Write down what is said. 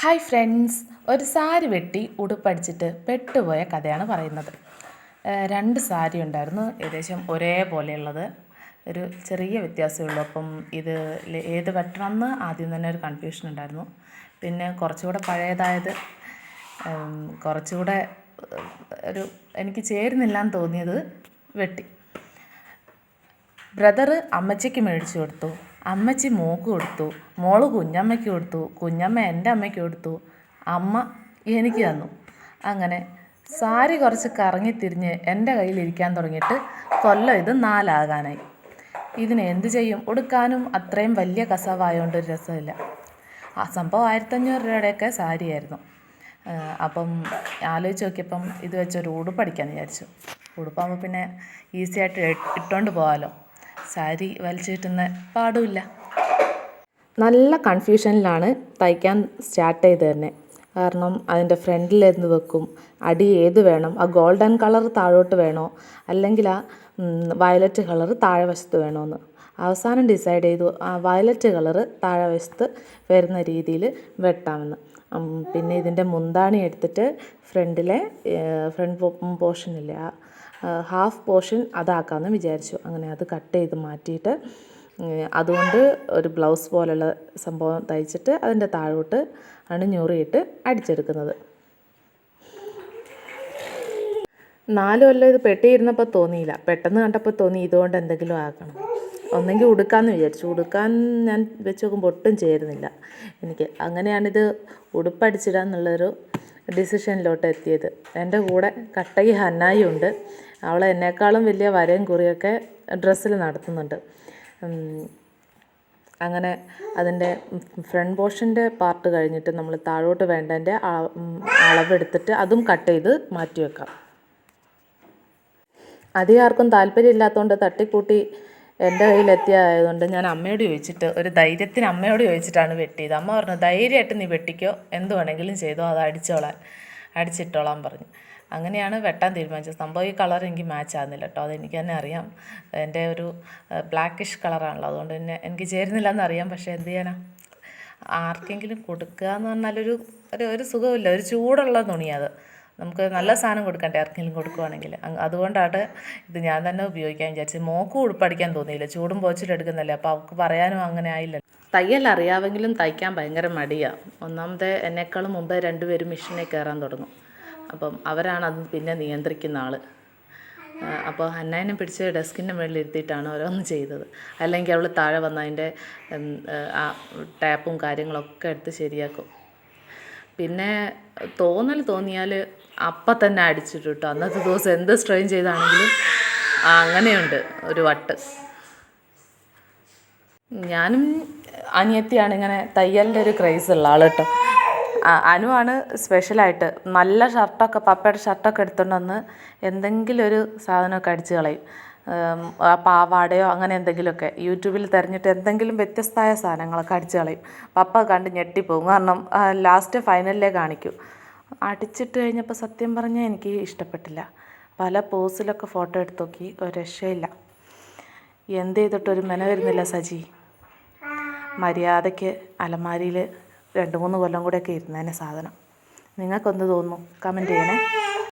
Hi friends. ഒരു സാരി വെട്ടി ഉടുപ്പടിച്ചിട്ട് പെട്ടുപോയ കഥയാണ് പറയുന്നത്. രണ്ട് സാരി ഉണ്ടായിരുന്നു. ഏകദേശം ഒരേപോലെയുള്ളത്. ഒരു ചെറിയ വ്യത്യാസമേ ഉള്ളൂ അപ്പം ഇത് ഏത് വെട്ടണമെന്ന് ആദ്യം തന്നെ ഒരു കൺഫ്യൂഷൻ ഉണ്ടായിരുന്നു. പിന്നെ കുറച്ചുകൂടെ പഴയതായത് കുറച്ചുകൂടെ ഒരു എനിക്ക് ചേരുന്നില്ല എന്ന് തോന്നിയത് വെട്ടി. ബ്രദറ് അമ്മച്ചയ്ക്ക് മേടിച്ചു കൊടുത്തു. അമ്മച്ചി മോക്ക് കൊടുത്തു മോൾ കുഞ്ഞമ്മയ്ക്ക് കൊടുത്തു കുഞ്ഞമ്മ എന്റെ അമ്മയ്ക്ക് കൊടുത്തു അമ്മ എനിക്ക് തന്നു. അങ്ങനെ സാരി കുറച്ച് കറങ്ങി തിരിഞ്ഞ് എന്റെ കയ്യിൽ ഇരിക്കാൻ തുടങ്ങിയിട്ട് കൊല്ലം ഇത് നാലാകാനായി. ഇതിന് എന്ത് ചെയ്യും? ഉടുക്കാനും അത്രയും വലിയ കസവായതുകൊണ്ട് ഒരു രസമില്ല. ആ സംഭവം ആയിരത്തഞ്ഞൂറ് രൂപയുടെയൊക്കെ സാരിയായിരുന്നു. അപ്പം ആലോചിച്ച് നോക്കിയപ്പം ഇത് വെച്ചൊരു ഉടുപ്പടിക്കാമെന്ന് വിചാരിച്ചു. ഉടുപ്പാകുമ്പോൾ പിന്നെ ഈസി ആയിട്ട് ഇട്ട് ഇട്ടുകൊണ്ട് പോകാമല്ലോ സാരി വലിച്ചു കിട്ടുന്ന പാടുമില്ല. നല്ല കൺഫ്യൂഷനിലാണ് തയ്ക്കാൻ സ്റ്റാർട്ട് ചെയ്ത് തന്നെ. കാരണം അതിന്റെ ഫ്രണ്ടിൽ എന്ത് വെക്കും? അടി ഏത് വേണം? ആ ഗോൾഡൻ കളർ താഴോട്ട് വേണോ? അല്ലെങ്കിൽ ആ വയലറ്റ് കളർ താഴെ വശത്ത് വേണമെന്ന് അവസാനം ഡിസൈഡ് ചെയ്തു ആ വയലറ്റ് കളറ് താഴെ വശത്ത് വരുന്ന രീതിയിൽ വെട്ടാമെന്ന്. പിന്നെ ഇതിന്റെ മുന്താണി എടുത്തിട്ട് ഫ്രണ്ടിലെ ഫ്രണ്ട് പോർഷനില്ലേ ആ ഹാഫ് പോർഷൻ അതാക്കാമെന്ന് വിചാരിച്ചു. അങ്ങനെ അത് കട്ട് ചെയ്ത് മാറ്റിയിട്ട് അതുകൊണ്ട് ഒരു ബ്ലൗസ് പോലുള്ള സംഭവം തയ്ച്ചിട്ട് അതിന്റെ താഴോട്ട് ആണ് ഞൊറിയിട്ട് അടിച്ചെടുക്കുന്നത്. നാല് കൊല്ലം ഇത് പെട്ടിയിരുന്നപ്പോൾ തോന്നിയില്ല. പെട്ടെന്ന് കണ്ടപ്പോൾ തോന്നി ഇതുകൊണ്ട് എന്തെങ്കിലും ആക്കണം ഒന്നെങ്കിൽ ഉടുക്കാമെന്ന് വിചാരിച്ചു. ഉടുക്കാൻ ഞാൻ വെച്ച് നോക്കുമ്പോൾ ഒട്ടും ചേരുന്നില്ല. എനിക്ക് അങ്ങനെയാണിത് ഉടുപ്പടിച്ചിടാന്നുള്ളൊരു ഡിസിഷനിലോട്ട് എത്തിയത്. എന്റെ കൂടെ കട്ടകി ഹന്നായി ഉണ്ട്. അവൾ എന്നെക്കാളും വലിയ വരയും കുറിയൊക്കെ ഡ്രസ്സിൽ നടത്തുന്നുണ്ട്. അങ്ങനെ അതിന്റെ ഫ്രണ്ട് പോർഷന്റെ പാർട്ട് കഴിഞ്ഞിട്ട് നമ്മൾ താഴോട്ട് വേണ്ടതിന്റെ അളവെടുത്തിട്ട് അതും കട്ട് ചെയ്ത് മാറ്റി വെക്കാം. അധികം ആർക്കും താല്പര്യമില്ലാത്തതുകൊണ്ട് തട്ടിക്കൂട്ടി എന്റെ കയ്യിലെത്തിയതായതുകൊണ്ട് ഞാൻ അമ്മയോട് ചോദിച്ചിട്ട് ഒരു ധൈര്യത്തിന് അമ്മയോട് ചോദിച്ചിട്ടാണ് വെട്ടിയത്. അമ്മ പറഞ്ഞു ധൈര്യമായിട്ട് നീ വെട്ടിക്കോ. എന്ത് വേണമെങ്കിലും ചെയ്തോ. അത് അടിച്ചോളാൻ അടിച്ചിട്ടോളാൻ പറഞ്ഞു. അങ്ങനെയാണ് വെട്ടാൻ തീരുമാനിച്ചത്. സംഭവം ഈ കളർ എനിക്ക് മാച്ച് ആകുന്നില്ല കേട്ടോ. അതെനിക്ക് തന്നെ അറിയാം. എന്റെ ഒരു ബ്ലാക്കിഷ് കളറാണല്ലോ അതുകൊണ്ട് തന്നെ എനിക്ക് ചേരുന്നില്ല എന്നറിയാം പക്ഷേ എന്ത് ചെയ്യാനാ? ആർക്കെങ്കിലും കൊടുക്കുക എന്ന് പറഞ്ഞാലൊരു ഒരു ഒരു സുഖമില്ല. ഒരു ചൂടുള്ള തുണിയത് നമുക്ക് നല്ല സാധനം കൊടുക്കണ്ടേ? ആർക്കെങ്കിലും കൊടുക്കുവാണെങ്കിൽ. അതുകൊണ്ടാണ് ഇത് ഞാൻ തന്നെ ഉപയോഗിക്കാൻ വിചാരിച്ചത്. മോക്കും ഉടുപ്പടിക്കാൻ തോന്നിയില്ല. ചൂടും പോച്ചിലെടുക്കുന്നല്ലേ അപ്പോൾ അവൾക്ക് പറയാനും അങ്ങനെ ആയില്ല തയ്യൽ അറിയാമെങ്കിലും തയ്ക്കാൻ ഭയങ്കര മടിയാണ് ഒന്നാമത്തെ എന്നെക്കാളും മുമ്പ് രണ്ടുപേരും മെഷീനിൽ കയറാൻ തുടങ്ങും. അപ്പം അവരാണ് അത് പിന്നെ നിയന്ത്രിക്കുന്ന ആൾ അപ്പോൾ ഹന്നായിനെ പിടിച്ച് ഡെസ്കിന്റെ മുകളിൽ ഇരുത്തിയിട്ടാണ് ഓരോന്ന് ചെയ്തത്. അല്ലെങ്കിൽ അവൾ താഴെ വന്ന് അതിന്റെ ആ ടാപ്പും കാര്യങ്ങളൊക്കെ എടുത്ത് ശരിയാക്കും. പിന്നെ തോന്നൽ തോന്നിയാൽ അപ്പം തന്നെ അടിച്ചിട്ട് കേട്ടോ അന്നത്തെ ദിവസം എന്ത് സ്ട്രെയിൻ ചെയ്താണെങ്കിലും അങ്ങനെയുണ്ട് ഒരു വട്ട്. ഞാനും അനിയത്തിയാണ് ഇങ്ങനെ തയ്യലിന്റെ ഒരു ക്രൈസ് ഉള്ള ആൾ കേട്ടോ അനുവാണ് സ്പെഷ്യലായിട്ട് നല്ല ഷർട്ടൊക്കെ പപ്പയുടെ ഷർട്ടൊക്കെ എടുത്തുകൊണ്ട് വന്ന് എന്തെങ്കിലും ഒരു സാധനമൊക്കെ അടിച്ച് കളയും. പാവാടയോ അങ്ങനെ എന്തെങ്കിലുമൊക്കെ യൂട്യൂബിൽ തിരഞ്ഞിട്ട് എന്തെങ്കിലും വ്യത്യസ്തമായ സാധനങ്ങളൊക്കെ അടിച്ച് കളയും. പപ്പ കണ്ട് ഞെട്ടിപ്പോകും കാരണം ലാസ്റ്റ് ഫൈനലിലേ കാണിക്കൂ. അടിച്ചിട്ട് കഴിഞ്ഞപ്പോൾ സത്യം പറഞ്ഞാൽ എനിക്ക് ഇഷ്ടപ്പെട്ടില്ല. പല പോസിലൊക്കെ ഫോട്ടോ എടുത്ത് നോക്കി. ഒരു രക്ഷയില്ല. എന്ത് ചെയ്തിട്ടൊരു മെന വരുന്നില്ല സജി. മര്യാദയ്ക്ക് അലമാരിയിൽ രണ്ട് മൂന്ന് കൊല്ലം കൂടെയൊക്കെ ഇരുന്നതിന് സാധനം. നിങ്ങൾക്കൊന്ന് തോന്നുന്നു? കമന്റ് ചെയ്യണേ.